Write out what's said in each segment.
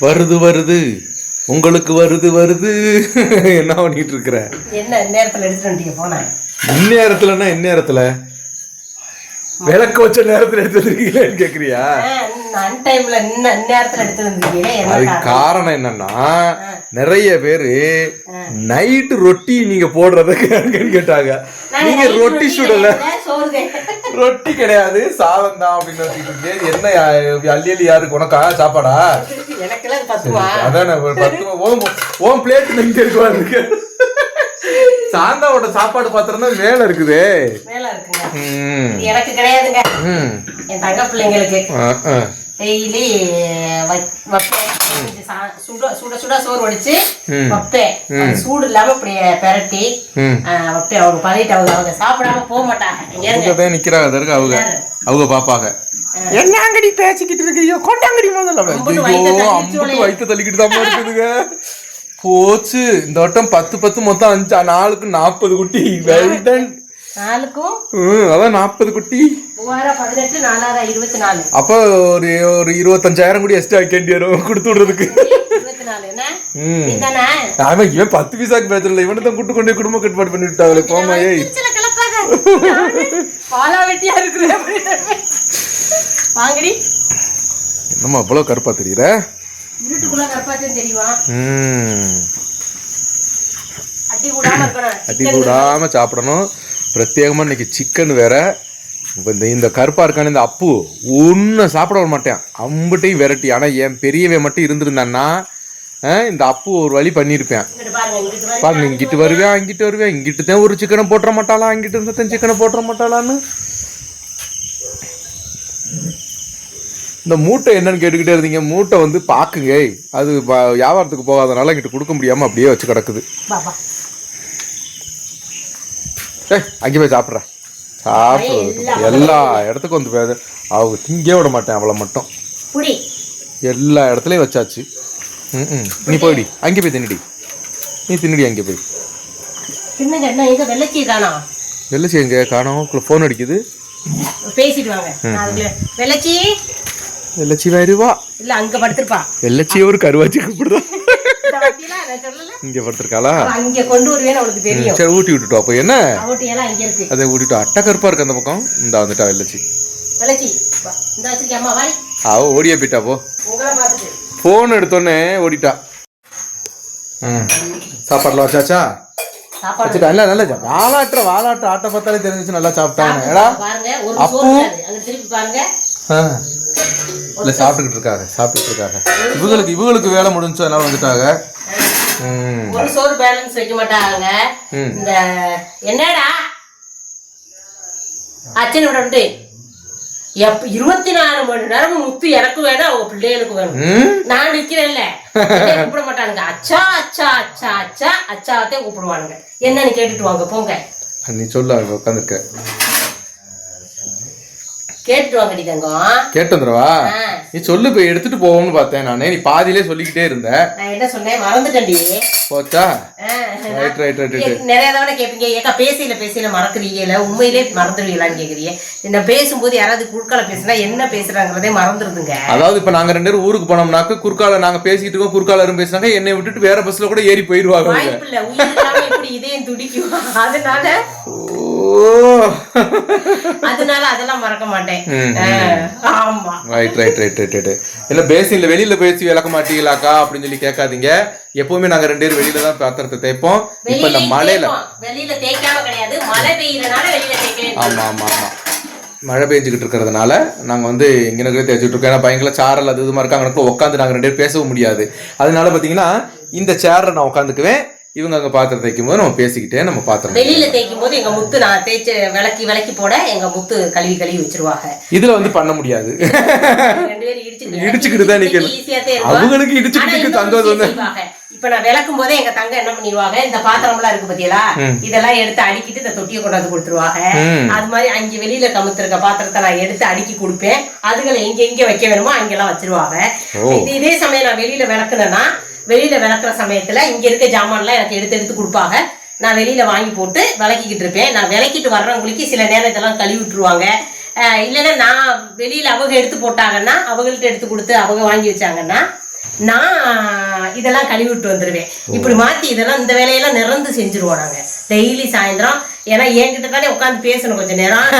வருது வருது. உங்களுக்கு வருது வருது. என்ன பண்ணிட்டு இருக்கிற என்ன நேரத்துல எடுத்துட்டு போனேன் இந்நேரத்துலன்னா இந்நேரத்துல? விளக்கு வச்ச நேரத்துல எடுத்து வந்திருக்கீங்களேன்னு கேக்குறியா? அதுக்கு காரணம்? என்னன்னா நிறைய பேரு நைட்டு ரொட்டி நீங்க போடுறதுக்கு கேட்டாங்க. நாங்க ரொட்டி சுடல. ரொட்டி கிடையாது சாதம் தான் அப்படின்னு. என்ன அள்ளி அள்ளி யாருக்கு? உனக்கா? சாப்பாடா? அதானே ஓம் ஓம் பிளேட் இங்க இருக்குவா இருக்கு சாந்தாவோட சாப்பாடு பாத்திரம் தான் மேல இருக்குது எனக்கு கிடையாதுங்க. என் தங்க பிள்ளைங்களுக்கு. டெய்லி வைப்பேன். சுட சுட சுட சோறு வடிச்சு. வைப்பேன். சூடு இல்லாம இப்படி பெரட்டி வைப்பேன். அவங்க பண்ணிட்டு அவங்க அவங்க சாப்பிடாம போக மாட்டாங்க. நிக்கிறாங்க அதற்கு அவங்க. அவங்க பாப்பாங்க என்ன அங்கடி பேசிக்கிட்டு இருக்கீங்க? கொண்டாங்கடி முதல்ல. அம்புட்டு வயித்தை தள்ளிக்கிட்டு தான் இருக்குதுங்க. போச்சு. இந்த வட்டம் பத்து பத்து மொத்தம் அஞ்சு நாலுக்கு நாற்பது குட்டி. வெல்டன். நாலுக்கும் அதான் நாற்பது குட்டி. மூவாயிரம் பதினெட்டு நாலாயிரம் இருபத்தி நாலு அப்போ ஒரு ஒரு இருபத்தஞ்சாயிரம் கூட எக்ஸ்ட்ரா கேண்டி வரும் கொடுத்து விடுறதுக்கு. இருபத்தி நாலு என்ன? ம். நீதானே அவன் இவன் பத்து பைசாக்கு இவனை தான் கூட்டு கொண்டு குடும்ப கட்டுப்பாடு பண்ணி விட்டாங்களே போமா ஏய். வாங்கடி. என்னம்மா அவ்வளோ கருப்பா தெரியுற? இருட்டுக்குள்ள தெரியுமா? அடி கூடாம சாப்பிடணும். பிரத்யேகமா இன்னைக்கு சிக்கன் வேற. இப்ப இந்த இந்த கருப்பா இருக்கான இந்த அப்பு ஒன்றும் சாப்பிட விட மாட்டேன். அம்புட்டையும் விரட்டி. ஆனா என் பெரியவன் மட்டும் இருந்திருந்தான்னா இந்த அப்பு ஒரு வழி பண்ணியிருப்பேன். பாருங்க இங்கிட்டு வருவேன் அங்கிட்டு வருவேன். இங்கிட்டு தான் ஒரு சிக்கனை போட்டுற மாட்டாளா அங்கிட்டு இருந்தா சிக்கனை போட்டுற மாட்டாளான்னு. இந்த மூட்டை என்னன்னு கேட்டுக்கிட்டே இருந்தீங்க. மூட்டை வந்து பாக்குங்க. அது வியாபாரத்துக்கு போகாதனால இங்கிட்டு கொடுக்க முடியாம அப்படியே வச்சு கிடக்குது. ஏய் அங்கே போய் சாப்பிட்றேன் சாப்பிட்றது எல்லா இடத்துக்கும் வந்து பேச அவங்க திங்கே விட மாட்டேன் அவளை மட்டும். எல்லா இடத்துலையும் வச்சாச்சு. ம் ம். நீ போயிடி. அங்கே போய் தின்னுடி. நீ தின்னுடி அங்கே போய். வெள்ளச்சி எங்கே காணோம்? ஃபோன் அடிக்குது. பேசிட்டு வாங்க. வெள்ளச்சி? வெள்ளச்சி வருவா இல்ல அங்க படுத்திருப்பா. வெள்ளச்சி ஒரு கருவாச்சி கூப்பிடுதான் இந்த வண்டியில நான் சொல்லல இங்கே படுத்திருக்காளா? அங்க கொண்டு வருவேன்னு அவளுக்கு தெரியும். சரி ஊட்டி விட்டுட்டோம் அப்போ என்ன? அவட்டி எல்லாம் அங்க இருக்கு. அதை ஊட்டிட்டோம் அட்டை கருப்பா இருக்கு அந்த பக்கம். இந்த வந்துட்டா வெள்ளச்சி. வெள்ளச்சி இந்த வச்சிருக்கேன் அம்மா வாய் அவ ஓடியே போயிட்டா போ. ஃபோன் எடுத்தோடனே ஓடிட்டா. ம் சாப்பாடுலாம் வச்சாச்சா? வச்சுட்டா. இல்ல நல்ல வாலாட்டுற வாலாட்டு ஆட்டை பார்த்தாலே தெரிஞ்சிச்சு நல்லா சாப்பிட்டாங்க பாருங்க ஒரு பாருங்க. இல்ல சாப்பிட்டுக்கிட்டு இருக்காங்க சாப்பிட்டுட்டு இருக்காங்க இவங்களுக்கு இவங்களுக்கு வேலை முடிஞ்சு அதனால வந்துட்டாங்க. ஒரு சோறு பேலன்ஸ் வைக்க மாட்டாங்க. இந்த என்னடா? அச்சனை விட எப் இருபத்தி நாலு மணி நேரமும் முத்து எனக்கு வேணும் அவங்க பிள்ளைகளுக்கு வேணும். நான் நிக்கிறேன்ல. கூப்பிட மாட்டானுங்க. அச்சா அச்சா அச்சா அச்சா அச்சாவத்தே கூப்பிடுவானுங்க. என்னன்னு கேட்டுட்டு வாங்க போங்க. நீ சொல்லு உட்காந்துருக்க கேட்டுட்டு வாங்கடி தங்கம். கேட்டு வந்துடவா. நீ சொல்லு போய் எடுத்துட்டு போவோம்னு பார்த்தேன் நானே. நீ பாதியிலே சொல்லிக்கிட்டே இருந்த. நான் என்ன சொன்னேன்? மறந்துட்டேன்டி. போச்சா? ரைட் ரைட் ரைட் நிறைய தடவை கேட்பீங்க ஏக்கா பேசையில பேசையில மறக்கிறீங்கல உண்மையிலே மறந்துடுவீங்களான்னு கேக்குறீங்க. என்ன பேசும்போது யாராவது குறுக்கால பேசினா என்ன பேசுறாங்கிறதே மறந்துடுதுங்க அதாவது இப்ப நாங்க ரெண்டு பேரும் ஊருக்கு போனோம்னாக்க குறுக்கால நாங்க பேசிட்டு இருக்கோம் குறுக்கால யாரும் பேசுனாங்க. என்னை விட்டுட்டு வேற பஸ்ல கூட ஏறி போயிருவாங்க. வாய்ப்பு இல்ல. உயிர் இதயம் துடிக்கும்? அதனால அதனால அதெல்லாம் மறக்க மாட்டேன். ஆ, ஆமா. Right right right right right இல்ல பேசின்ல வெளியில பேசி விளக்க மாட்டீங்களாக்கா? அப்படின்னு சொல்லி கேட்காதீங்க. எப்பவுமே நாங்க ரெண்டு பேரும் வெளியில தான் பாத்திரத்தை தேய்ப்போம். இப்ப இந்த மழையில. வெளியில தேய்க்காம கிடையாது. மழை பெய்யறனால வெளியில தேய்க்க ஆமா ஆமா ஆமா. மழை பெஞ்சுக்கிட்டு இருக்கிறதுனால நாங்க வந்து இங்கே தேய்ச்சிட்டு இருக்கோம். ஏன்னா பயங்கர சாரல் அது இதுமா இருக்காங்க அங்கே உட்காந்து நாங்க ரெண்டு பேரும் பேசவும் முடியாது. அதனால பாத்தீங்கன்னா இந்த சேர்ல நான் உட்காந்துக்குவேன். இவங்க அங்க பாத்திரம் தேய்க்கும் போது நம்ம பேசிக்கிட்டே நம்ம பாத்திரம் வெளியில தேய்க்கும் போது எங்க முத்து நான் தேய்ச்சு விளக்கி விளக்கி போட எங்க முத்து கழுவி கழுவி வச்சிருவாங்க. இதுல வந்து பண்ண முடியாது. ரெண்டு பேரும் இடிச்சுக்கிட்டு இடிச்சுக்கிட்டு தான் நிக்கணும். அவங்களுக்கு இடிச்சுக்கிட்டு விஷயம் வந்து. இப்ப நான் விளக்கும் போதே எங்க தங்க என்ன பண்ணிடுவாங்க இந்த பாத்திரம் எல்லாம் இருக்கு பாத்தீங்களா? இதெல்லாம் எடுத்து அடுக்கிட்டு இந்த தொட்டியை கொண்டாந்து கொடுத்துருவாங்க. அது மாதிரி அங்க வெளியில கமுத்திருக்க பாத்திரத்தை நான் எடுத்து அடுக்கி கொடுப்பேன். அதுகளை எங்க எங்க வைக்க வேணுமோ அங்கெல்லாம் வச்சிருவாங்க. இதே சமயம் நான் வெளியில விளக்குனேன்னா வெளியில விளக்குற சமயத்துல இங்க இருக்க ஜாமான்லாம் எனக்கு எடுத்து எடுத்து கொடுப்பாங்க. நான் வெளியில வாங்கி போட்டு விளக்கிக்கிட்டு இருப்பேன். நான் விளக்கிட்டு வர்றவங்களுக்கு சில நேரம் இதெல்லாம் கழுவி விட்டுருவாங்க. இல்லைன்னா நான் வெளியில அவங்க எடுத்து போட்டாங்கன்னா அவங்கள்ட்ட எடுத்து கொடுத்து அவங்க வாங்கி வச்சாங்கன்னா நான் இதெல்லாம் கழுவி விட்டு வந்துருவேன். இப்படி மாத்தி இதெல்லாம் இந்த வேலையெல்லாம் நிறந்து செஞ்சுருவோம் நாங்க. டெய்லி சாயந்தரம் ஏன்னா என்கிட்ட தானே உட்காந்து பேசணும் கொஞ்ச நேரம்.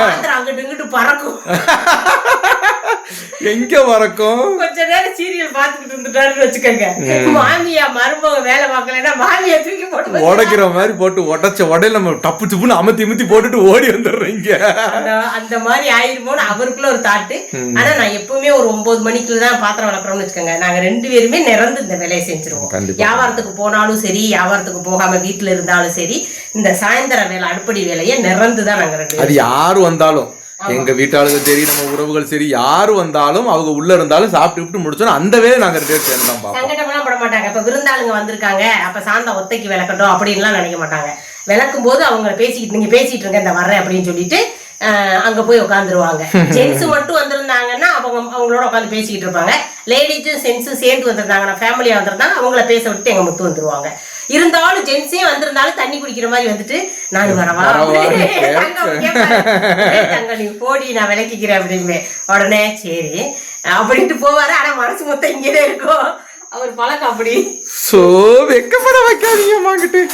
சாயந்தரம் அங்கிட்டு இங்கிட்டு பறக்கும். எங்க மறக்கும் கொஞ்ச நேரம் சீரியல் பாத்துக்கிட்டு இருந்துட்டாருன்னு வச்சுக்கோங்க. மாமியா மருமக வேலை பார்க்கலைன்னா மாமியா தூக்கி போட்டு உடைக்கிற மாதிரி போட்டு உடைச்ச உடையில நம்ம டப்பு சுப்புன்னு அமத்தி அமத்தி போட்டுட்டு ஓடி வந்துடுறோம் இங்க. அந்த மாதிரி ஆயிருமோன்னு அவருக்குள்ள ஒரு தாட்டு ஆனா நான் எப்பவுமே ஒரு ஒன்பது மணிக்குள்ள தான் பாத்திரம் வளர்க்குறோம்னு வச்சுக்கோங்க. நாங்க ரெண்டு பேருமே நிறந்து இந்த வேலையை செஞ்சிருவோம். வியாபாரத்துக்கு போனாலும் சரி வியாபாரத்துக்கு போகாம வீட்டுல இருந்தாலும் சரி இந்த சாயந்தர வேலை அடுப்படி வேலையை நிறந்து தான் நாங்க ரெண்டு அது யாரு வந்தாலும்? எங்க வீட்டாளுங்க சரி நம்ம உறவுகள் சரி யாரு வந்தாலும் அவங்க உள்ள இருந்தாலும் சாப்பிட்டு விட்டு முடிச்சோம் அந்த வேலை நாங்க ரெண்டு பேரும் சேர்ந்து தான் சங்கடமெல்லாம் பட மாட்டாங்க. இப்ப விருந்தாளுங்க வந்திருக்காங்க. அப்ப சாந்தா ஒத்தைக்கு விளக்கட்டும் அப்படின்லாம் நினைக்க மாட்டாங்க. விளக்கும் போது அவங்க பேசிக்கிட்டு நீங்க பேசிட்டு இருங்க இந்த வர்றேன் அப்படின்னு சொல்லிட்டு அங்க போய் உட்காந்துருவாங்க ஜென்ஸ் மட்டும் வந்திருந்தாங்கன்னா அவங்க அவங்களோட உட்காந்து பேசிக்கிட்டு இருப்பாங்க. லேடிஸும் சென்ஸும் சேர்ந்து வந்திருந்தாங்கன்னா ஃபேமிலியா வந்திருந்தாங்க அவங்கள பேச விட்டு எங்க முத்து வந்துருவாங்க. இருந்தாலும் ஜென்ஸே வந்திருந்தாலும் தண்ணி குடிக்கிற மாதிரி வந்துட்டு நான் வரவா? வரவா, தங்கம் கேட்பாரு. "ஏய், தங்கம் நீ போடி நான் விளக்கிக்கிறேன் அப்படின்னு உடனே சரி. அப்படின்ட்டு போவாரு. ஆனா மனசு மொத்தம் இங்கேதான் இருக்கும். அவர் பழக்கம் அப்படி. சோ வெக்கப்பட வைக்காதீங்க மாங்கிட்டு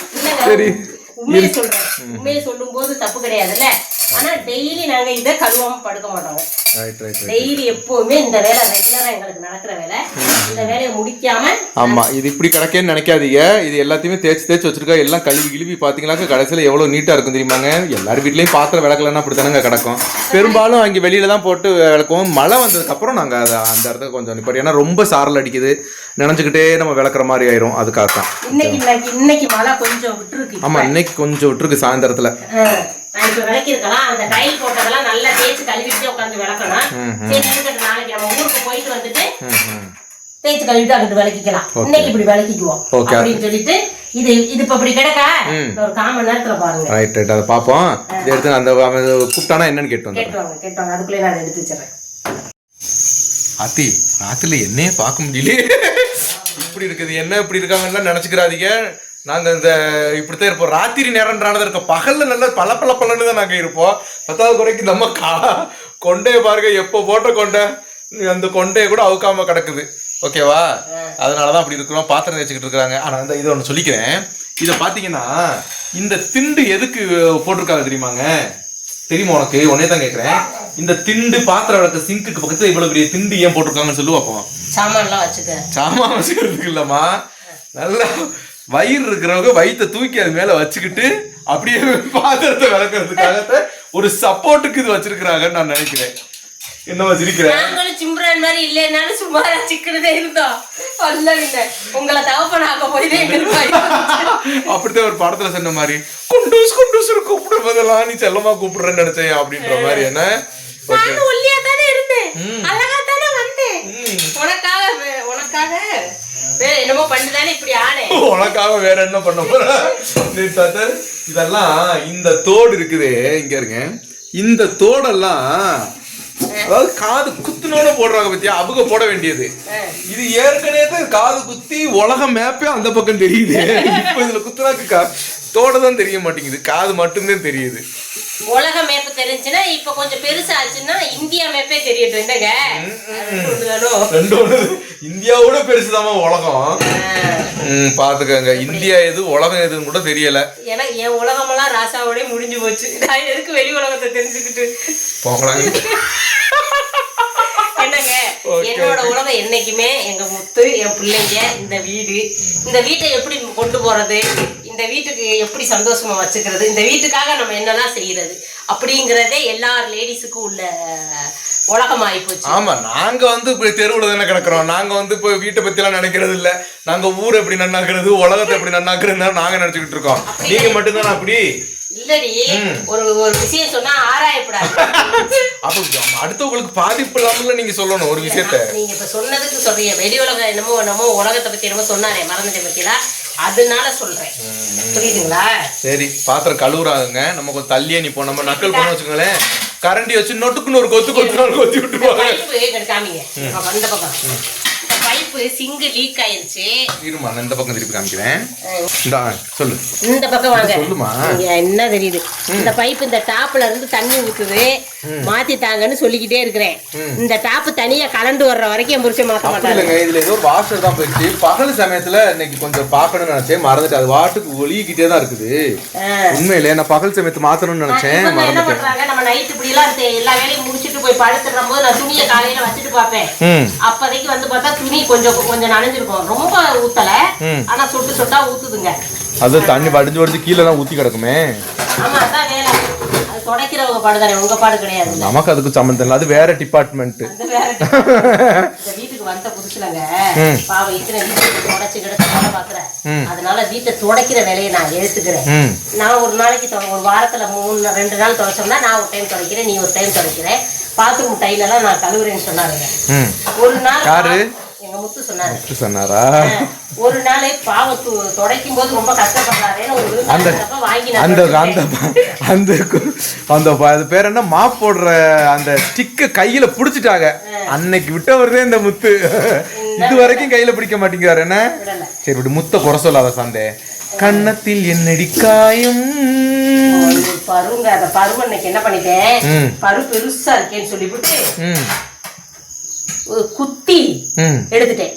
சரி. உண்மையை சொல்றேன். உண்மையை சொல்லும் போது தப்பு கிடையாதுல்ல. ஆனா டெய்லி நாங்க இதை கழுவாம படுக்க ரைட் டெய்லி எப்பவுமே இந்த வேலை ரெகுலரா எங்களுக்கு நடக்கிற வேலை. இந்த வேலையை முடிக்காம ஆமா இது இப்படி கிடக்கேன்னு நினைக்காதீங்க. இது எல்லாத்தையுமே தேய்ச்சி தேய்ச்சி வச்சிருக்கா. எல்லாம் கழுவி கிழுவி பாத்தீங்கன்னாக்க கடைசியில எவ்வளவு நீட்டா இருக்கும் தெரியுமாங்க? எல்லார் வீட்லயும் பாத்திரம் விளக்கலன்னா அப்படித்தானங்க கிடக்கும். பெரும்பாலும் அங்கே வெளியில தான் போட்டு விளக்குவோம். மழை வந்ததுக்கு அப்புறம் நாங்க அதை அந்த இடத்துக்கு கொஞ்சம் நிப்பாட்டி. ஏன்னா ரொம்ப சாரல் அடிக்குது. நினைச்சுக்கிட்டே நம்ம விளக்குற மாதிரி ஆயிரும். அதுக்காக தான் இன்னைக்கு இன்னைக்கு மழை கொஞ்சம் விட்டுருக்கு. ஆமா இன்னைக்கு கொஞ்சம் விட்டுருக்கு சாயந்தரத்துல. நான் இப்ப விளக்கிருக்கலாம் அந்த டைல் போட்டதெல்லாம் நல்லா தேய்ச்சி கழுவிட்டு உட்காந்து விளக்கணும். சரி இருக்கட்டும் நாளைக்கு நம்ம ஊருக்கு போயிட்டு வந்துட்டு தேய்ச்சி கழுவிட்டு அங்கிட்டு விளக்கிக்கலாம். இன்னைக்கு இப்படி விளக்கிக்குவோம். Okay. அப்படின்னு சொல்லிட்டு இது இது இப்ப இப்படி கிடக்கா? இந்த ஒரு கால் மணி நேரத்துல பாருங்க. ரைட் ரைட் அதை பார்ப்போம். இதை எடுத்து அந்த கூப்பிட்டானா என்னன்னு கேட்டு வந்துடுறேன் கேட்டுவாங்க கேட்டுவாங்க. அதுக்குள்ளே நான் அதை எடுத்து வச்சிடறேன். ஆத்தி ராத்திரில என்னையே பார்க்க முடியலையே. இப்படி இருக்குது என்ன இப்படி இருக்காங்கன்னு நினைச்சுக்கிறாதீங்க. நாங்க இந்த இப்படித்தான் இருப்போம். ராத்திரி நேரம்ன்றானது இருக்க. பகல்ல நல்லா பல பல பலன்னு தான் நாங்க இருப்போம். பத்தாவது குறைக்கு நம்ம கா கொண்டைய பாருங்க. எப்போ போட்ட கொண்டை? அந்த கொண்டையை கூட அவுக்காம கிடக்குது. ஓகேவா? அதனாலதான் அப்படி இருக்கிறோம். பாத்திரம் தேய்ச்சிக்கிட்டு இருக்காங்க ஆனா இந்த இதை ஒன்று சொல்லிக்கிறேன். இதை பாத்தீங்கன்னா இந்த திண்டு எதுக்கு போட்டிருக்காங்க தெரியுமாங்க? தெரியுமா உனக்கு? உடனே தான் கேட்குறேன் இந்த திண்டு பாத்திரம் விளக்க சிங்க்குக்கு பக்கத்துல இவ்வளவு பெரிய திண்டு ஏன் போட்டிருக்காங்கன்னு சொல்லு பார்ப்போம். சாமான்லாம் வச்சுக்க. சாமான் வச்சுக்கிறதுக்கு இல்லம்மா. நல்லா வயிறு இருக்கிறவங்க வயித்தை தூக்கி அது மேல வச்சுக்கிட்டு அப்படியே பாத்திரத்தை விளக்குறதுக்காக ஒரு சப்போர்ட்டுக்கு இது வச்சிருக்கிறாங்கன்னு நான் நினைக்கிறேன். என்னமா சிரிக்கிற? நாங்களும் சிம்ரன் மாதிரி இல்லைனாலும் சுமாரா சிக்கனதே இருந்தோம். உங்களை தகப்பனாக்க போய் தான் எங்களுக்கு பயம் வந்துச்சு. அப்படித்தான் ஒரு படத்துல சொன்ன மாதிரி குண்டூஸ் குண்டூஸ் கூப்பிட போதெல்லாம் நீ செல்லமா கூப்பிடுறேன்னு நினைச்சேன் அப்படின்ற மாதிரி என்ன நானும் ஒல்லியா தானே இருந்தேன் அழகா தானே வந்தேன் உனக்காக வே- உனக்காக வேற என்னமோ பண்ணிதானே இப்படி ஆனேன் உனக்காக வேற என்ன பண்ண போற? இதெல்லாம் இந்த தோடு இருக்குது இங்க இருங்க. இந்த தோடெல்லாம் அதாவது காது குத்துனோட போடுறாங்க பத்தியா? அவங்க போட வேண்டியது. இது ஏற்கனவே காது குத்தி உலக மேப்பே அந்த பக்கம் தெரியுது. இப்போ இதுல குத்துனாக்கு தோட தான் தெரிய மாட்டேங்குது காது மட்டும்தான் தெரியுது. உலக மேப்பு தெரிஞ்சுன்னா இப்ப கொஞ்சம் பெருசாச்சுன்னா இந்தியா மேப்பே தெரியட்டும் என்னங்க? ரெண்டு ஒண்ணு. இந்தியாவோட பெருசுதாம்மா உலகம். பாத்துக்கங்க. இந்தியா எது உலகம் எதுன்னு கூட தெரியல. ஏன்னா என் உலகமெல்லாம் ராசாவோடய முடிஞ்சு போச்சு. நான் எதுக்கு வெளி உலகத்தை தெரிஞ்சுக்கிட்டு? போகலாங்க என்னங்க? என்னோட உலகம் என்னைக்குமே எங்க முத்து என் பிள்ளைங்க இந்த வீடு இந்த வீட்டை எப்படி கொண்டு போறது? இந்த வீட்டுக்கு எப்படி சந்தோஷமா வச்சுக்கிறது? இந்த வீட்டுக்காக நம்ம என்னெல்லாம் செய்யறது? அப்படிங்கிறதே எல்லா லேடிஸுக்கும் உள்ள உலகம் ஆயிப்போச்சு ஆமா நாங்க வந்து இப்படி தெருவுல தானே கிடக்குறோம். நாங்க வந்து இப்போ வீட்டை பத்தி எல்லாம் நினைக்கிறது இல்ல. நாங்க ஊரை எப்படி நன்னாக்குறது உலகத்தை எப்படி நன்னாக்குறதுன்னு நாங்க நினைச்சுக்கிட்டு இருக்கோம். நீங்க மட்டும்தானே அப்படி? இல்லடி. ஒரு ஒரு விஷயம் சொன்னா ஆராயப்படாது. அப்ப அடுத்தவங்களுக்கு பாதிப்பு இல்லாமல நீங்க சொல்லணும் ஒரு விஷயத்த? நீங்க இப்ப சொன்னதுக்கு சொல்றீங்க. வெளி உலகம் என்னமோ என்னமோ உலகத்தை பத்தி என்னமோ சொன்னாரே மறந்துட்டேன் பத்தியா? அதனால சொல்றேன். புரியுதுங்களா? சரி பாத்திரம் கழுவுறாங்க நம்ம கொஞ்சம் தள்ளியே நீ போ. நம்ம நக்கல் பண்ண வச்சுக்கோங்களேன். கரண்டி வச்சு நொட்டுக்குன்னு ஒரு கொத்து கொத்து நாள் கொத்தி விட்டுருவாங்க பைப்பு பைப்பு சிங்கு லீக் ஆயிருச்சு. இருமா நான் இந்த பக்கம் திருப்பி காமிக்கிறேன். இந்த சொல்லு. இந்த பக்கம் வாங்க. சொல்லுமா. என்ன தெரியுது? இந்த பைப் இந்த டாப்ல இருந்து தண்ணி ஊத்துது. மாத்தி தாங்கன்னு சொல்லிக்கிட்டே இருக்கிறேன். இந்த டாப் தனியா கலண்டு வர்ற வரைக்கும் என் புருஷன் மாத்த மாட்டாரு. இல்லைங்க இதுல ஏதோ வாஷர் தான் போயிடுச்சு. பகல் சமயத்துல இன்னைக்கு கொஞ்சம் பார்க்கணும்னு நினைச்சேன். மறந்துட்டு அது வாட்டுக்கு ஒலிக்கிட்டே தான் இருக்குது. உண்மையிலே நான் பகல் சமயத்து மாத்தணும்னு நினைச்சேன். மறந்துட்டேன். நம்ம நைட் இப்படி எல்லாம் எல்லா வேலையும் முடிச்சிட்டு போய் படுத்துற போது நான் துணியை காலையில வச்சுட்டு பார்ப்பேன். அப்போதைக்கு வந்து பார்த்தா துணி கொஞ்சம் கொஞ்சம் நனைஞ்சிருக்கும். ரொம்ப ஊத்தல. ஆனா சொட்டு சொட்டா ஊத்துதுங்க. அது தண்ணி வடிஞ்சு வடிஞ்சு கீழே தான் ஊத்தி கிடக்குமே. ஆமா அதான் வேலை. அது துடைக்கிறவங்க பாடு தானே உங்க பாடு கிடையாது நமக்கு அதுக்கு சம்மந்தம் இல்லை. அது வேற டிபார்ட்மெண்ட் வீட்டுக்கு வந்த புதுசுலங்க பாவம் இத்தனை வீட்டுக்கு தொடச்சு கிடச்சு வேலை பாக்குறேன் அதனால வீட்டை துடைக்கிற வேலையை நான் எடுத்துக்கிறேன். நான் ஒரு நாளைக்கு ஒரு வாரத்துல மூணு ரெண்டு நாள் துடைச்சோம்னா நான் ஒரு டைம் துடைக்கிறேன் நீ ஒரு டைம் துடைக்கிறேன் பாத்ரூம் டைலெல்லாம் நான் கழுவுறேன்னு சொன்னாருங்க ஒரு நாள்? எங்க முத்து சொன்னாரு? ஒரு நாள் பாவம் துடைக்கும் போது ரொம்ப கஷ்டப்படுறாருன்னு ஒரு அந்த அந்த. அந்த அந்த அந்த பேர் என்ன? மாப் போடுற அந்த ஸ்டிக்க கையில புடிச்சிட்டாங்க. அன்னைக்கு விட்டவர்தே இந்த முத்து. இது வரைக்கும் கையில பிடிக்க மாட்டேங்கிறாரு என்ன. சரி விடு முத்த குறை சொல்லாத சந்தே கன்னத்தில் என்னடி காயம்? பருங்க அந்த பருவ இன்னைக்கு என்ன பண்ணிட்டேன். பரு பெருசா இருக்கேன்னு சொல்லிவிட்டு குத்தி எடுத்துட்டேன்.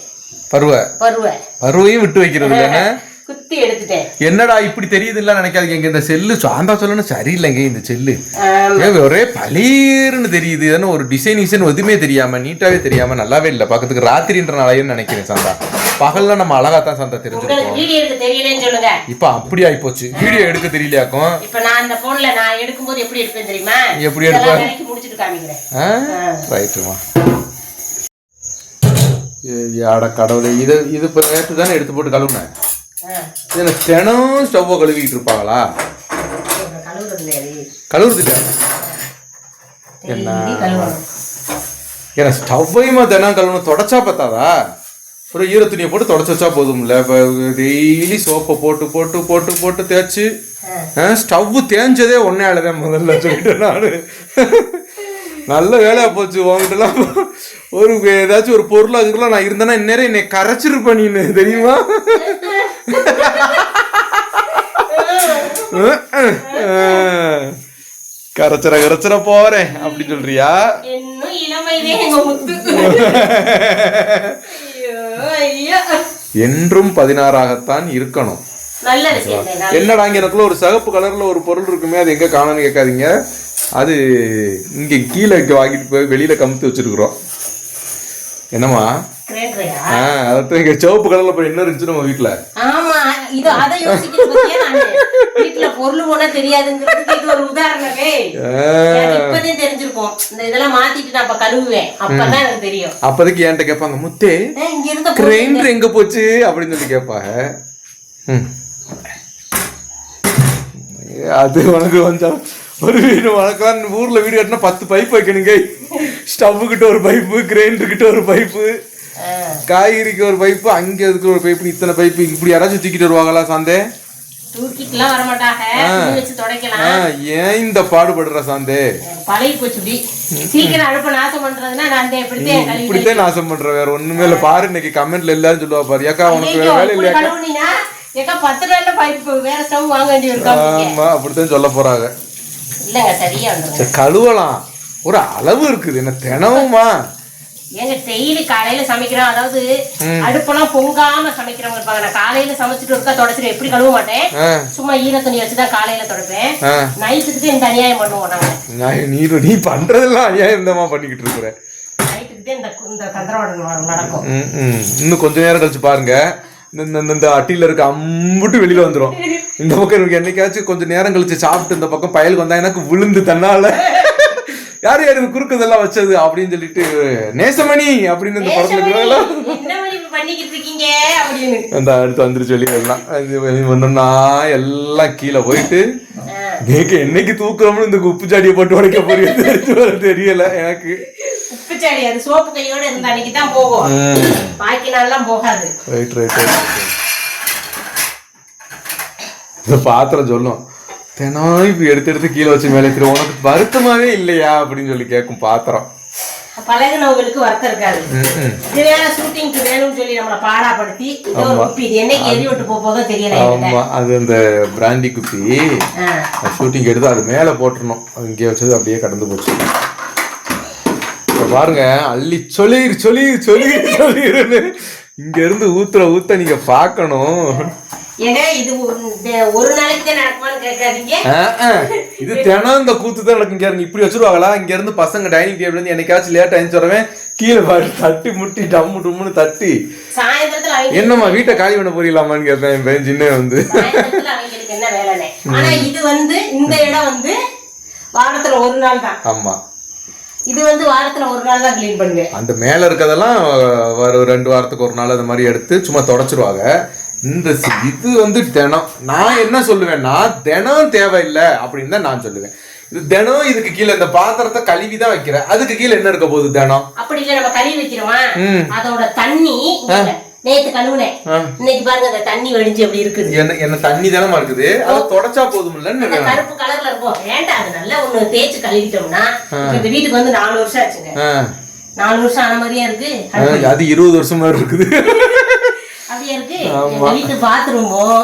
பருவ. பருவ. பருவையும் விட்டு வைக்கிறது இல்லைன்னு குத்தி எடுத்துட்டேன். என்னடா இப்படி தெரியுது இல்ல நினைக்காதீங்க. இங்க இந்த செல்லு சாந்தா சொல்லணும். சரியில்லைங்க இந்த செல்லு. ஒரே பளீர்னு தெரியுது. ஏன்னா ஒரு டிசைனிஷன் எதுவுமே தெரியாம நீட்டாவே தெரியாம நல்லாவே இல்ல. பாக்கிறதுக்கு ராத்திரின்றனாலயும் நினைக்கிறேன் சாந்தா. பகல்ல நம்ம அழகா தான் சாந்தா தெரிஞ்சிருக்கோம் வீடியோ எடுக்க தெரியலன்னு சொல்லுங்க. இப்ப அப்படி ஆயிப்போச்சு. வீடியோ எடுக்க தெரியலையாக்கும்? இப்ப நான் அந்த போன்ல நான் எடுக்கும்போது எப்படி எடுப்பேன் தெரியுமா? எப்படி இதெல்லாம் எடுப்ப? வேலைக்கு முடிச்சிட்டு காமிக்கிறேன். ரைட்டுமா அட கடவுளே இது இது இப்போ நேற்று தானே எடுத்து போட்டு கழுவுனேன். ஆ, என்ன தினம் ஸ்டவ்வை கழுவிக்கிட்டு இருப்பாங்களா? இவங்க கழுவுறது இல்லையா கழுவுறது இல்லையா டெய்லி கழுவணும். ஏன்னா ஸ்டவ்வையுமா தினம் கழுவணும் தொடச்சா பார்த்தாதா ஒரு ஈர துணியை போட்டு தொடச்சு வச்சா போதும்ல. இப்போ டெய்லி சோப்பை போட்டு போட்டு போட்டு போட்டு தேய்ச்சி ஸ்டவ் தேஞ்சதே ஒன்னே ஆளுதான் முதல்ல சொல்லிட்டேன் நான். நல்ல வேலையா போச்சு உங்ககிட்டலாம் ஒரு ஏதாச்சும் ஒரு பொருள் அதுக்கெல்லாம் நான் இருந்தேன்னா இந்நேரம் என்னை கரைச்சிருப்பேன் நீனு தெரியுமா? கரைச்சிர கரைச்சிர போறேன் அப்படி சொல்றியா? என்றும் பதினாறாகத்தான் இருக்கணும். என்னடா இங்க எனக்குள்ள ஒரு சிகப்பு கலர்ல ஒரு பொருள் இருக்குமே அது எங்க காணோம்னு கேட்காதீங்க. அது இங்க கீழே வாங்கிட்டு போய் வெளியில கமுத்து வச்சிருக்கிறோம். என்னம்மா? ஆ அதான் இங்க சிவப்பு கலர்ல போய் என்ன இருந்துச்சு நம்ம வீட்டுல ஆமா இது அதை வீட்டுல பொருள் போனா தெரியாதுங்கிறதுக்கு இது ஒரு உதாரணமே. இப்பதான் தெரிஞ்சிருக்கும். இந்த இதெல்லாம் மாத்திட்டு நான் அப்ப கழுவுவேன். அப்பதான் எனக்கு தெரியும். அப்போதைக்கு என்கிட்ட கேட்பாங்க முத்தே இங்க இருந்த கிரைண்டர் எங்க போச்சு? அப்படின்னு சொல்லி கேட்பாங்க. ம். அது உனக்கு கொஞ்சம் வீடு உனக்கெல்லாம் ஊர்ல வீடு கட்டினா பத்து பைப் வைக்கணுங்க. ஸ்டவ்வு கிட்ட ஒரு பைப்பு கிரைண்டர் கிட்ட ஒரு பைப்பு காய்கறிக்கு ஒரு பைப்பு அங்க அதுக்கு ஒரு பைப்பு இத்தனை பைப்பு இப்படி யாராச்சும் தூக்கிட்டு வருவாங்களா சாந்தே? ஏன் இந்த பாடுபடுற சாந்தே? இப்படித்தான் நாசம் பண்ற வேற ஒண்ணுமே இல்ல. பாரு இன்னைக்கு கமெண்ட்ல எல்லாரும் சொல்லுவா பாரு. ஏக்கா உனக்கு வேற வேலை இல்லையா ஏக்கா பத்து நாள்ல பைப்பு வேற ஸ்டவ் வாங்க வேண்டி இருக்கா ஆமா அப்படித்தான் சொல்ல போறாங்க. இல்லங்க சரியா சரி கழுவலாம். ஒரு அளவு இருக்குது. என்ன தினமுமா? ஏங்க டெய்லி காலையில சமைக்கிறோம். அதாவது அடுப்பெல்லாம் பொங்காம சமைக்கிறவங்க இருப்பாங்க. நான் காலையில சமைச்சிட்டு இருக்கா தொடச்சிட்டு எப்படி கழுவ மாட்டேன்? சும்மா ஈர துணி வச்சுதான் காலையில துடைப்பேன். நைட்டுக்கு இந்த அநியாயம் பண்ணுவோம் நாங்க. நீ நீ பண்றதெல்லாம் ஏன் இந்தமா பண்ணிக்கிட்டு இருக்கிற. நைட்டுக்கு இந்த இந்த கந்தரவாடம் நடக்கும். இன்னும் கொஞ்ச நேரம் கழிச்சு பாருங்க. இந்த- இந்த- அட்டியில இருக்க அம்புட்டு வெளியில வந்துரும். இந்த பக்கம் எனக்கு என்னைக்காச்சும் கொஞ்சம் நேரம் கழிச்சு சாப்பிட்டு இந்த பக்கம் பயலுக்கு வந்தா எனக்கு விழுந்து தன்னால. யார் யார் இது குறுக்குதெல்லாம் வச்சது அப்படின்னு சொல்லிட்டு நேசமணி அப்படின்னு இந்த படத்துல அந்த அடுத்து வந்துருச்சு வெளியே ஒண்ணுன்னா எல்லாம் கீழே போயிட்டு என்னைக்கு தூக்குறோம்னு இந்த உப்பு சாடியை போட்டு உடைக்க போறீங்க தெரியல எனக்கு. உப்புச்சாடி அது சோப்பு கையோட இருந்த அன்னைக்கு தான் போகும். பாக்கி நாள்லாம் போகாது. ரைட் ரைட் இந்த பாத்திரம் சொல்லும். தினம் இப்படி எடுத்து எடுத்து கீழே வச்சு மேலே திரு உனக்கு வருத்தமாவே இல்லையா? அப்படின்னு சொல்லி கேட்கும் பாத்திரம். பழகுனவங்களுக்கு வருத்தம் இருக்காது. இது வேற ஷூட்டிங்க்கு வேணும்னு சொல்லி நம்மளை பாடாப்படுத்தி குப்பி இது என்னைக்கு எரி விட்டு போக போதோ தெரியல. ஆமா அது அந்த பிராண்டி குப்பி. ஷூட்டிங் எடுத்து அது மேலே போட்டுறணும் அது இங்கே வச்சது அப்படியே கடந்து போச்சு. பாருங்க அள்ளி சொல்லிரு சொல்லிரு சொல்லிரு சொல்லிருன்னு. இங்க இருந்து ஊத்துற ஊத்த நீங்க பார்க்கணும். ஏங்க இது தினம் இந்த கூத்து தான் நடக்கும். இங்க இப்படி வச்சிருவாங்களா? இங்க இருந்து பசங்க டைனிங் டேபிள் இருந்து என்னைக்காச்சும் லேட் ஆயிடுச்சு வரவே கீழே பாரு தட்டி முட்டி டம்மு டும்முன்னு தட்டி. என்னம்மா வீட்டை காலி பண்ண போறீங்களாமான்னு கேட்பேன் என் பையன் சின்ன வந்து. ஆனா இது வந்து இந்த இடம் வந்து வாரத்துல ஒரு நாள் தான். ஆமா. இது வந்து வாரத்துல ஒரு நாள் தான் க்ளீன் பண்ணுவேன். அந்த மேல இருக்கதெல்லாம் ஒரு ரெண்டு வாரத்துக்கு ஒரு நாள் அந்த மாதிரி எடுத்து சும்மா தொடச்சிருவாங்க. இந்த இது வந்து தினம். நான் என்ன சொல்லுவேன்னா தினம் தேவையில்லை அப்படின்னு தான் நான் சொல்லுவேன். இது தினம் இதுக்கு கீழே இந்த பாத்திரத்தை கழுவி தான் வைக்கிறேன். அதுக்கு கீழே என்ன இருக்க போகுது தினம்? அப்படி இல்ல நம்ம கழுவி வைக்கிறோமா. அதோட தண்ணி. நேத்து கழுவுனேன் இன்னைக்கு பாருங்க அந்த தண்ணி வடிஞ்சு எப்படி இருக்குது. என்ன என்ன தண்ணி தானமா இருக்குது? அதை தொடச்சா அந்த கருப்பு கலர்ல இருக்கும். வேண்டாம் அது நல்லா ஒண்ணு தேய்ச்சு கழுவிட்டோம்னா? இந்த வீட்டுக்கு வந்து நாலு வருஷம் ஆச்சுங்க. நாலு வருஷம் ஆன மாதிரியா இருக்கு? அது இருபது வருஷம் மாதிரி இருக்குது. அப்படியே இருக்கு. வீட்டு பாத்ரூமும்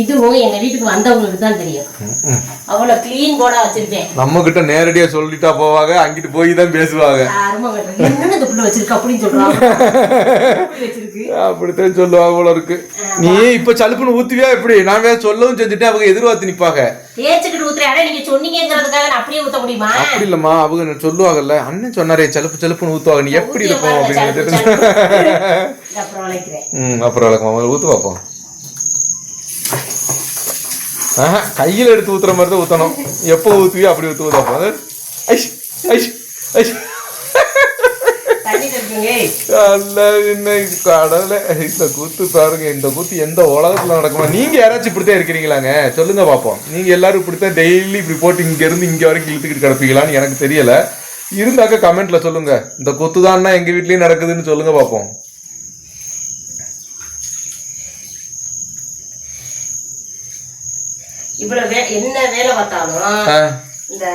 இதுவும் எங்க வீட்டுக்கு வந்தவங்களுக்கு தான் தெரியும். அவ்வளவு கிளீன் போர்டா வச்சிருப்பேன் நம்ம கிட்ட நேரடியா சொல்லிட்டா போவாங்க அங்கிட்டு போய் தான் பேசுவாங்க. இந்த புள்ள வச்சிருக்க அப்படின்னு சொல்றாங்க அப்படித்தான் சொல்லுவாங்க போல இருக்கு. நீ இப்ப சலுப்புன்னு ஊத்துவியா எப்படி? நான் வேற சொல்லவும் செஞ்சுட்டு அவங்க எதிர்பார்த்து நிப்பாங்க. தேய்ச்சிக்கிட்டு ஊத்துறேன். நீங்க சொன்னீங்கிறதுக்காக நான் அப்படியே ஊத்த முடியுமா? அப்படி இல்லம்மா அவங்க சொல்லுவாங்கல்ல அண்ணன் சொன்னாரே சலுப்பு சலுப்புன்னு ஊத்துவாங்க. நீ எப்படி இருக்கும் அப்படின்னு அப்புறம் வளைக்கிறேன் ம் அப்புறம் முதல்ல ஊத்து பார்ப்போம் கையில் எடுத்து ஊத்துற மாதிரி தான் ஊத்தணும். எப்போ ஊத்துவியோ அப்படி ஊத்தாப்போம் அது ஐஷ் ஐஷ் ஐஷ். கடவுளே. இந்த கூத்து பாருங்க இந்த கூத்து எந்த உலகத்துல நடக்குமா. நீங்க யாராச்சும் இப்படித்தான் இருக்கிறீங்களாங்க? சொல்லுங்க பாப்போம். நீங்க எல்லாரும் இப்படித்தான் டெய்லி இப்படி போட்டு இங்க இருந்து இங்க வரைக்கும் இழுத்துக்கிட்டு கிடப்பீங்களான்னு எனக்கு தெரியல. இருந்தாக்க கமெண்ட்ல சொல்லுங்க. இந்த கொத்து தான்னா எங்க வீட்லயும் நடக்குதுன்னு சொல்லுங்க பாப்போம். இவ்வளவு என்ன வேலை பார்த்தாலும் இந்த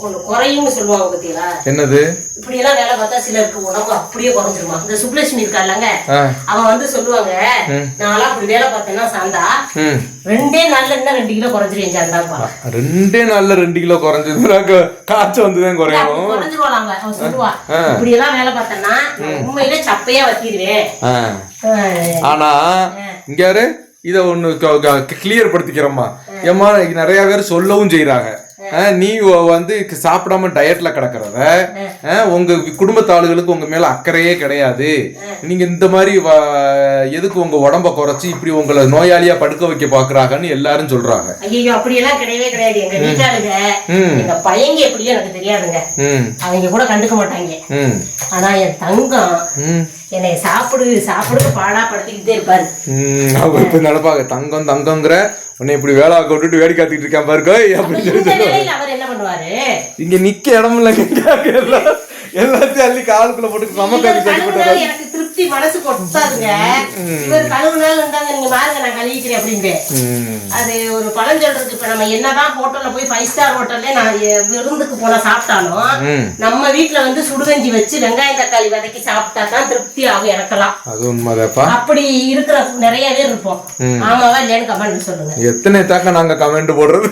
ஒண்ணு குறையும்னு சொல்லுவாங்க பத்தியா? என்னது? இப்படி எல்லாம் வேலை பார்த்தா சிலருக்கு உடம்பு அப்படியே குறைஞ்சிருமா? இந்த சுப்லட்சுமி இருக்கால்லங்க ஆ, அவன் வந்து சொல்லுவாங்க நான்லாம் அப்படி வேலை பார்த்தேன்னா சாந்தா ரெண்டே நாள்ல என்ன ரெண்டு கிலோ குறைஞ்சிருவேன் சாந்தாப்பா? ரெண்டே நாள்ல ரெண்டு கிலோ குறைஞ்சது காய்ச்சல் வந்துதான் குறையும். குறைஞ்சிருவாளாங்க அவன் சொல்லுவா. இப்படி எல்லாம் வேலை பார்த்தேன்னா உண்மையிலே சப்பையா வத்திடுவேன். ஆனா இங்க யாரு? இத ஒண்ணு கிளியர் படுத்திக்கிறோமா ஏம்மா நிறைய பேர் சொல்லவும் செய்யறாங்க நீ வந்து சாப்பிடாம டயட்ல கிடக்குறத உங்க குடும்பத்து ஆளுகளுக்கு உங்க மேல அக்கறையே கிடையாது. நீங்க இந்த மாதிரி எதுக்கு உங்க உடம்ப குறைச்சு இப்படி உங்களை நோயாளியா படுக்க வைக்க பாக்குறாங்கன்னு எல்லாரும் சொல்றாங்க. ஐயோ அப்படி எல்லாம் கிடையவே கிடையாது. எங்க வீட்டாளுங்க எங்க பையங்க எப்படியோ எனக்கு தெரியாதுங்க. அவங்க கூட கண்டுக்க மாட்டாங்க. ம். ஆனா என் தங்கம் என்னை சாப்பிடு சாப்பிடு பாடா படுத்திக்கிட்டே இருப்பாரு அவங்க இப்ப நினைப்பாங்க தங்கம் தங்கங்கிற உன்னை இப்படி வேலை விட்டுட்டு வேடி காத்திட்டு இருக்கான் பாருக்கோ அப்படின்னு சொல்லி அவர் என்ன பண்ணுவாரு? இங்க நிக்க இடம் இல்ல எல்லாம். எல்லாத்தையும் அள்ளி காலுக்குள்ள போட்டு நமக்கு அது கழுவுனாலும் எனக்கு திருப்தி மனசு கொட்டாதுங்க. இவர் கழுவுனாலும் இருந்தாங்க நீங்க பாருங்க நான் கழுவிக்கிறேன் அப்படின்ட்டு. ம், அது ஒரு பழம் சொல்றதுக்கு இப்ப நம்ம என்னதான் ஹோட்டல்ல போய் ஃபைவ் ஸ்டார் ஹோட்டல்ல நான் விருந்துக்கு போனா சாப்பிட்டாலும். நம்ம வீட்ல வந்து சுடுகஞ்சி வச்சு வெங்காயம் தக்காளி வதக்கி சாப்பிட்டா தான் திருப்தி ஆகும் எனக்கெல்லாம். அது உண்மைதாப்பா. அப்படி இருக்கிற நிறைய பேர் இருப்போம். ஆமாவா இல்லையான்னு கமெண்ட் சொல்லுங்க. எத்தனை தாக்க நாங்க கமெண்ட் போடுறது?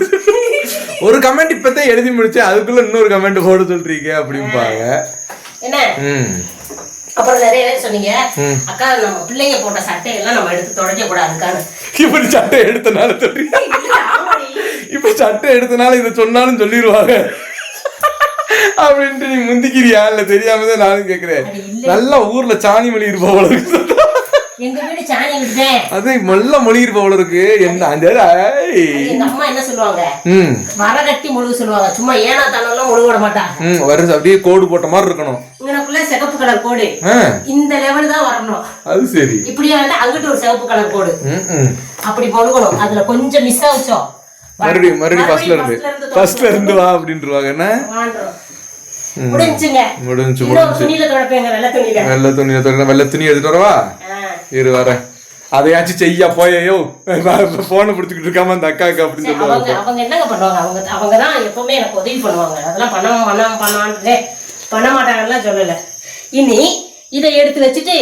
ஒரு கமெண்ட் இப்பதான் எழுதி முடிச்சேன் அதுக்குள்ள இன்னொரு கமெண்ட் போட சொல்றீங்க அப்படிம்பாங்க. என்ன? அப்புறம் நிறைய பேர் சொன்னீங்க அக்கா நம்ம பிள்ளைங்க போட்ட சட்டையெல்லாம் நம்ம எடுத்து தொடக்க கூடாதுக்கான்னு இப்படி சட்டை எடுத்தனால சொல்றீங்க. இப்ப சட்டை எடுத்தனால இதை சொன்னாலும் சொல்லிடுவாங்க அப்படின்ட்டு நீ முந்திக்கிறியா? இல்ல தெரியாம தான் நானும் கேக்குறேன். நல்லா ஊர்ல சாணி மொழி இருப்ப எங்க வீடு சாணி அது நல்ல மொழி இருப்ப போல இருக்கு என்ன அந்த. எங்க அம்மா என்ன சொல்லுவாங்க? வர கட்டி முழுக சொல்லுவாங்க. சும்மா ஏனா தானெல்லாம் முழுக விட ம் வருது அப்படியே கோடு போட்ட மாதிரி இருக்கணும். இங்கனக்குள்ள சிகப்பு கலர் கோடு. இந்த லெவல் தான் வரணும். அது சரி. இப்படியே வந்து அங்கிட்டு ஒரு சிவப்பு கலர் கோடு. அப்படி பொழுகணும் அதுல கொஞ்சம் மிஸ் ஆச்சோம். மறுபடியும் மறுபடியும் ஃபர்ஸ்ட்ல இருந்து. ஃபர்ஸ்ட்ல இருந்து வா என்ன? முடிஞ்சுங்க. முடிஞ்சு இன்னொரு துணியில தொடப்பேங்க வெள்ளை துணியில. வெள்ளை துணி எடுத்து வெள்ளை துணி எடுத்துட்டு வரவா. இரு வரேன் அதையாச்சும் செய்யா போயோ போனை பிடிச்சிக்கிட்டு இருக்காம அந்த அக்காக்கு அப்படின்னு சொல்லுவாங்க. அவங்க என்னங்க பண்ணுவாங்க? அவங்க அவங்க தான் எப்பவுமே எனக்கு உதவி பண்ணுவாங்க. அதெல்லாம் பண்ணாம பண்ணாம பண்ணான்னு பண்ண மாட்டாங்கலாம் சொல்லல. இனி இதை எடுத்து வச்சுட்டு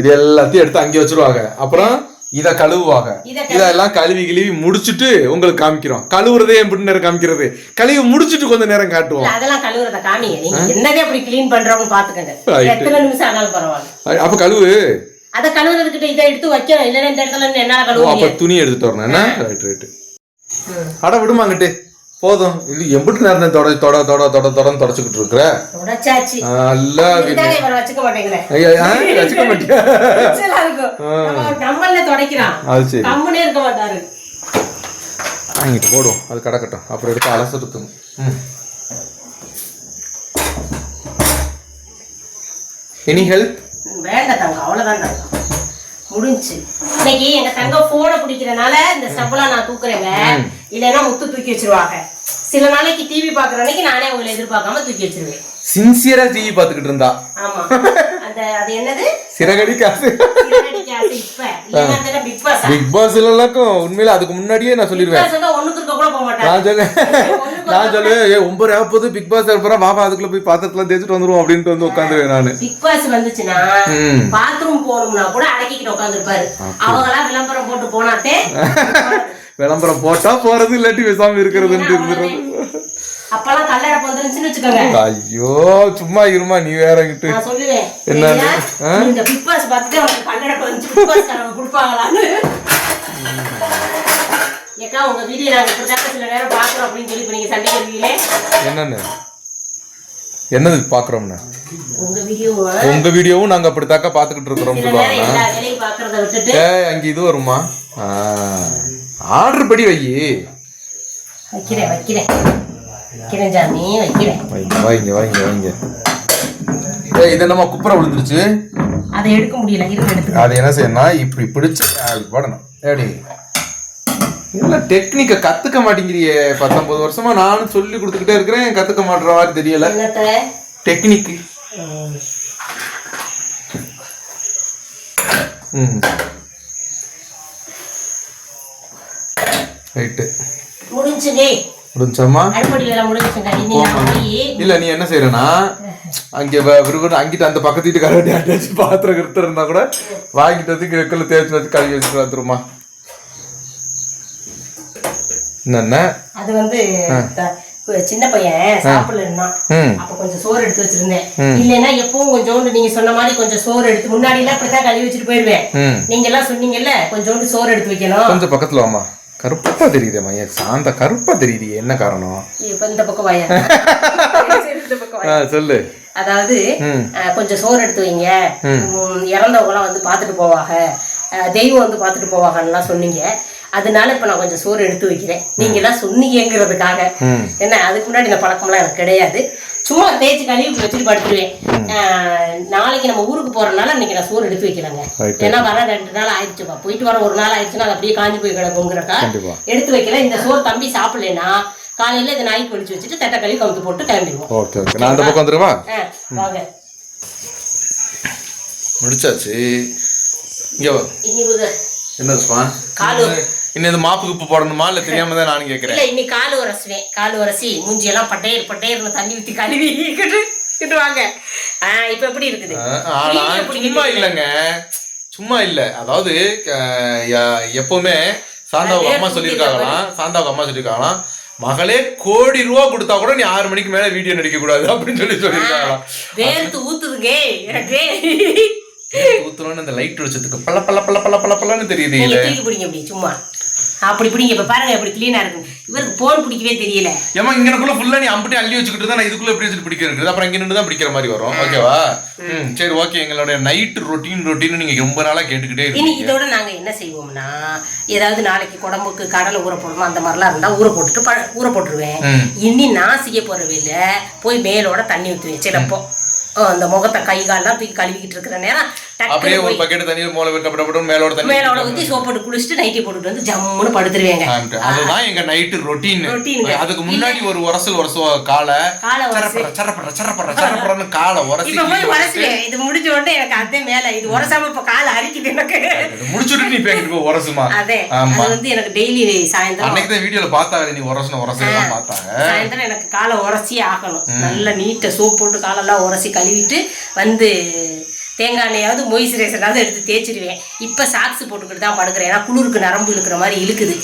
இது எல்லாத்தையும் எடுத்து அங்கே வச்சிருவாங்க. அப்புறம் இத கழுவுவாங்க. இத இதெல்லாம் கழுவி கிழுவி முடிச்சிட்டு உங்களுக்கு காமிக்கிறோம். கழுவுறதே எப்படி நேரம் காமிக்கிறது. கழுவி முடிச்சிட்டு கொஞ்ச நேரம் காட்டுவோம். அதெல்லாம் கழுவுறத காமிங்க. நீங்க என்னதே அப்படி க்ளீன் பண்றோம்னு பாத்துக்கங்க. எத்தனை நிமிஷம் ஆனாலும் பரவாயில்ல. அப்ப கழுவு. அதை கழுவுறதுக்கிட்ட இதை எடுத்து வைக்கணும் இல்லைன்னா இந்த இடத்துல என்னால கழுவ அப்ப முடியாது. துணி எடுத்துட்டு வரணும். என்ன? ரைட் அட விடுமாங்கிட்டு போதும். இது எம்பிட்டு நேரம் தொட தொட தொட தொட தொடன்னு தொடச்சுக்கிட்டு இருக்கிற. உடைச்சாச்சு நல்லா இதுக்காக இவரை வச்சுக்க மாட்டேங்கிறேன். ஐயா, ஆ, வச்சுக்க மாட்டியா? எரிச்சலா இருக்கும். நம்ம நம்மள துடைக்கிறான். அது சரி. கம்முனே இருக்க மாட்டாரு. வாங்கிட்டு போடுவோம். அது கிடக்கட்டும். அப்புறம் எடுத்து அலசெடுத்துங்க ம். எனி ஹெல்ப் வேண்டாம் தங்கம் அவ்வளவுதான் தங்கம். முடிஞ்சு. இன்னைக்கு எங்க தங்கம் போனை பிடிக்கிறனால இந்த ஸ்டெப்லாம் நான் தூக்குறேங்க. இல்லைன்னா முத்து தூக்கி வச்சிருவாங்க. சில நாளைக்கு டிவி பாக்குற அன்னைக்கு நானே உங்களை எதிர்பார்க்காம தூக்கி வச்சிருவேன். சின்சியரா டிவி பார்த்துக்கிட்டு இருந்தா? ஆமா. அந்த அது என்னது? சிறகடி காசு. சிறகடி காசு இப்ப. இல்லைன்னா பிக் பாஸ் பிக் பாஸ் உண்மையில அதுக்கு முன்னாடியே நான் சொல்லிடுவேன். ஒண்ணுக்கு இருக்க கூட போக மாட்டாங்க நான் சொல்லுவேன் நான் சொல்லுவேன் ஏ ஒன்பது ஆப்போது பிக் பாஸ் இருப்பா பாபா அதுக்குள்ள போய் பாத்திரத்துல தேய்ச்சிட்டு வந்துருவோம் அப்படின்ட்டு வந்து உட்காந்துருவேன் நானு. பிக் பாஸ் வந்துச்சுன்னா. பாத்ரூம் போகணும்னா கூட அடக்கிக்கிட்டு உட்காந்துருப்பாரு. அவங்களா விளம்பரம் போட்டு போனாத்தே விளம்பரம் போட்டா போறது இல்லாட்டி பேசாம இருக்கிறதுன்ட்டு இருந்துறது அப்பெல்லாம் கல்லடப்பு வந்துருந்துச்சுன்னு வச்சுக்கோங்க. ஐயோ சும்மா இருமா நீ வேற கிட்டு நான் சொல்லுவேன் என்னது? ஐயா, இந்த பிக் பாஸ் பார்த்துட்டு பிக் பாஸ் காரங்க கொடுப்பாங்களான்னு. ஏக்கா உங்க வீடியோ நாங்க இப்படிதான் சில நேரம் பாக்குறோம் அப்படின்னு சொல்லி நீங்க சண்டை வருவீங்களே என்னன்னு என்னது பாக்குறோம்னு உங்க வீடியோ உங்க வீடியோவும் நாங்க அப்படித்தாக்கா பாத்துக்கிட்டு இருக்கிறோம் சொல்லுவாங்க. ஏய் அங்க இது வருமா? ஆர்டர் படி வை. வைக்கிறேன் வைக்கிறேன். வைக்கிறேன் ஜாமி வைக்கிறேன். வைங்க வைங்க வைங்க வைங்க. ஏய் இது என்னமா குப்புற விழுந்துருச்சு? அதை எடுக்க முடியல இருக்க எடுத்து அது என்ன செய்யணும் இப்படி பிடிச்சு போடணும். எப்படி இல்ல டெக்னிக்க கத்துக்க மாட்டேங்கிறியே? பத்தொன்பது வருஷமா நானும் சொல்லி கொடுத்துக்கிட்டே இருக்கிறேன். கத்துக்க மாட்டுற மாதிரி தெரியல. என்னத்த? டெக்னிக் ம். ரைட்டு முடிஞ்சாமா? இல்ல நீ என்ன செய்யறனா அங்க அங்கிட்ட அந்த பக்கத்து வீட்டு அட்டாச்சு பாத்திரம் கிருத்த இருந்தா கூட வாங்கிட்டு வந்து கிழக்குல தேய்ச்சி வச்சு கழுவி வச்சுட்டு வந்துருமா? என்ன அது வந்து சின்ன பையன் சாப்பிடலன்னா அப்ப கொஞ்சம் சோறு எடுத்து வச்சிருந்தேன். இல்லைன்னா எப்பவும் கொஞ்சோண்டு நீங்க சொன்ன மாதிரி கொஞ்சம் சோறு எடுத்து முன்னாடி எல்லாம் இப்படித்தான் கழுவி வச்சுட்டு போயிருவேன். நீங்க எல்லாம் சொன்னீங்கல்ல கொஞ்சோண்டு சோறு எடுத்து வைக்கணும். கொஞ்சம் பக்கத்துல வாமா கருப்பா தெரியுதே மையா. சாந்த கருப்பா தெரியுது என்ன காரணம்? இந்த பக்கம் வாயா. சொல்லு. அதாவது கொஞ்சம் சோறு எடுத்து வைங்க. ம், இறந்தவங்கலாம் வந்து பார்த்துட்டு போவாங்க. தெய்வம் வந்து பார்த்துட்டு போவாங்கன்னுலாம் சொன்னீங்க. அதனால இப்ப நான் கொஞ்சம் சோறு எடுத்து வைக்கிறேன். நீங்க எல்லாம் சொன்னீங்கிறதுக்காக என்ன அதுக்கு முன்னாடி இந்த பழக்கம்லாம் எனக்கு கிடையாது. சும்மா தேய்ச்சி கழுவி வச்சுட்டு படுத்துருவேன். நாளைக்கு நம்ம ஊருக்கு போறதுனால இன்னைக்கு நான் சோறு எடுத்து வைக்கலாங்க. ஏன்னா வர ரெண்டு நாள் ஆயிடுச்சுப்பா. போயிட்டு வர ஒரு நாள் ஆயிடுச்சுன்னா அது அப்படியே காஞ்சி போய் கிடக்குங்கிறக்கா. எடுத்து வைக்கல. இந்த சோறு தம்பி சாப்பிடலன்னா காலையில இதை நாய்க்கு வடிச்சு வச்சுட்டு தட்டை கழுவி கவுத்து போட்டு கிளம்பிடுவோம். ஓகே ஓகே நான் அந்த பக்கம் வந்துருவா? ஆ, வாங்க. முடிச்சாச்சு. இங்க வா. என்ன சுவான் காலு. இன்னும் இது மாப்பு குப்பு போடணுமா? இல்ல தெரியாம தான் நானும் கேக்குறேன். இல்ல இன்னைக்கு காலு உரசுவேன். காலு உரசி மூஞ்சி எல்லாம் பட்டையர் பட்டையர்னு தண்ணி ஊத்தி கழுவி கிட்டு வாங்க ஆ, இப்ப எப்படி இருக்குது? சும்மா இல்லைங்க. சும்மா இல்ல. அதாவது எப்பவுமே சாந்தாவுக்கு அம்மா சொல்லியிருக்காங்களாம். சாந்தாவுக்கு அம்மா சொல்லியிருக்காங்களாம். மகளே கோடி ரூபா கொடுத்தா கூட நீ ஆறு மணிக்கு மேல வீடியோ நடிக்க கூடாது அப்படின்னு சொல்லி சொல்லியிருக்காங்களாம். வேர்த்து ஊத்துதுங்க. எனக்கு ஊத்துறோன்னு இந்த லைட் வெளிச்சத்துக்கு பல பல பல பல பல பலன்னு தெரியுது. சும்மா. அப்படி பிடிங்க இப்ப பாருங்க எப்படி கிளீனா இருக்கு. இவருக்கு போன் பிடிக்கவே தெரியல. ஏமா இங்கனக்குள்ள ஃபுல்லா நீ அம்பிட்டு அள்ளி வச்சுக்கிட்டு தான் நான் இதுக்குள்ள எப்படி வச்சுட்டு பிடிக்க இருக்குது. அப்புறம் இங்க நின்று தான் பிடிக்கிற மாதிரி வரும். ஓகேவா ம். சரி ஓகே எங்களுடைய நைட் ரொட்டீன் ரொட்டீன் நீங்க ரொம்ப நாளா கேட்டுக்கிட்டே இனி இருக்கீங்க இதோட நாங்க என்ன செய்வோம்னா ஏதாவது நாளைக்கு குடம்புக்கு கடலை ஊற போடணும் அந்த மாதிரிலாம் இருந்தா ஊற போட்டுட்டு ப- ஊற போட்டுருவேன். இனி நான் செய்ய போற வேலை போய் மேலோட தண்ணி ஊற்றுவேன் சிலப்போ அஹ் அந்த முகத்தை கை கால்லாம் தூக்கி கழுவிக்கிட்டு இருக்கிற நேரம் அப்படியே ஒரு பக்கெட் தண்ணி மூளை விட்டப்படப்படும் மேலோட தண்ணி மேலோட ஊத்தி சோப் போட்டு குளிச்சுட்டு நைட்டி போட்டுட்டு வந்து ஜம்முன்னு படுத்துருவேங்க. அதுதான் எங்க நைட்டு ரொட்டீன் ரொட்டீனுங்க. அதுக்கு முன்னாடி ஒரு உரசல் உரசுவ காலை காலை உரசி. சரப்பற சரப்பற சரப்பற சரப்பறன்னு காலை உரசி இப்ப போய் உரசுவேன் இது முடிஞ்ச உடனே எனக்கு அதே மேல இது உரசாம இப்ப கால அரிக்குது எனக்கு. முடிச்சுட்டு நீ பேக்கிட்டு போய் உரசுமா? அதே. அது வந்து எனக்கு டெய்லி சாயந்தரம் அன்னைக்கு தான் வீடியோல பார்த்தாங்க நீ உரசன உரசலாம் பார்த்தாங்க. சாயந்தரம் எனக்கு காலை உரசியே ஆகணும். நல்லா நீட்டை சோப் போட்டு காலெல்லாம் உரசி கழுவிட்டு வந்து தேங்காய் எண்ணெயாவது மொய்ஸ்சரைசராவது எடுத்து தேய்ச்சிடுவேன். இப்போ சாக்ஸ் போட்டுக்கிட்டு தான் படுக்கிறேன். ஏன்னா குளிருக்கு நரம்பு இழுக்கிற மாதிரி இழுக்குது.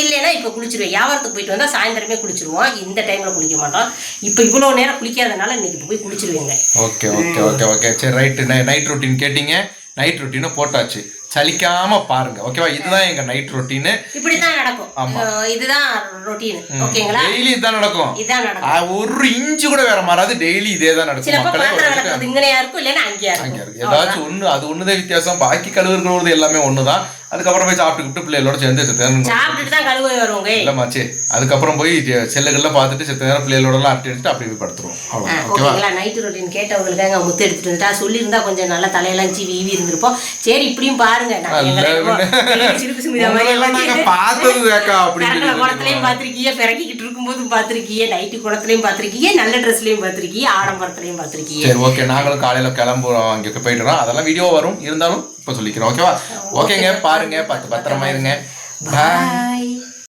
இல்லைன்னா இப்போ குளிச்சிருவேன் வியாபாரத்துக்கு போயிட்டு வந்தால் சாயந்தரமே குளிச்சிருவோம். இந்த டைமில் குளிக்க மாட்டோம். இப்போ இவ்வளோ நேரம் குளிக்காதனால இன்னைக்கு போய் குளிச்சிருவேங்க. Okay okay okay okay. சரி ரைட்டு நைட் ரொட்டீன் கேட்டீங்க. நைட் ரொட்டீனை போட்டாச்சு. சலிக்காம பாருங்க ஓகேவா இதுதான் எங்க நைட் ரொட்டீன் இப்படி தான் நடக்கும் ஆஹ் இதுதான் ரொட்டீன் ஓகேங்களா? டெய்லி இதுதான் நடக்கும். இதுதான் நடக்கும். ஒரு இன்ச்சு கூட வேற மாறாது டெய்லி இதே தான் நடக்கும். சிலப்போ பாத்திரம் விளக்குறது இங்கனையா இருக்கும் இல்லைன்னா அங்கேயா அங்க இருக்கும். இருக்கு ஏதாச்சும் ஒண்ணு அது ஒண்ணுதான் வித்தியாசம். பாக்கி கழுவுறது எல்லாமே ஒண்ணுதான். அதுக்கப்புறம் போய் சாப்பிட்டுக்கிட்டு பிள்ளைகளோட சேர்ந்து செத்த நேரம் சாப்பிட்டுட்டு தான் கழுவ வருவோங்க. இல்லமாச்சு அதுக்கப்புறம் போய் செ- செல்லுகள்ல பார்த்துட்டு செத்த நேரம் பிள்ளைகளோட எல்லாம் அரட்டி அடிச்சுட்டு அப்படியே போய் படுத்துருவோம். ஓகேங்களா? நைட்டு ரொட்டீன் கேட்டவங்களுக்காக முத்து எடுத்துட்டு வந்துட்டா சொல்லியிருந்தா கொஞ்சம் நல்லா தலையெல்லாம் சீவி ஈவி இருந்திருப்போம். சரி இப்படியும் பாருங்க. குளத்துலயும் பாத்திருக்கீங்க பிறக்கிக்கிட்டு இருக்கும்போதும் பாத்திருக்கீங்க நைட்டு குளத்துலயும் பாத்திருக்கீங்க நல்ல ட்ரெஸ்லயும் பாத்திருக்கீங்க ஆடம்பரத்துலயும் பாத்திருக்கீங்க சரி ஓகே நாங்களும் காலையில கிளம்புறோம் அங்கே போயிட்டுறோம் அதெல்லாம் வீடியோ வரும். இருந்தாலும் இப்போ சொல்லிக்கிறோம் ஓகேவா ஓகேங்க பாருங்க பார்த்து பத்திரமா இருங்க. பாய்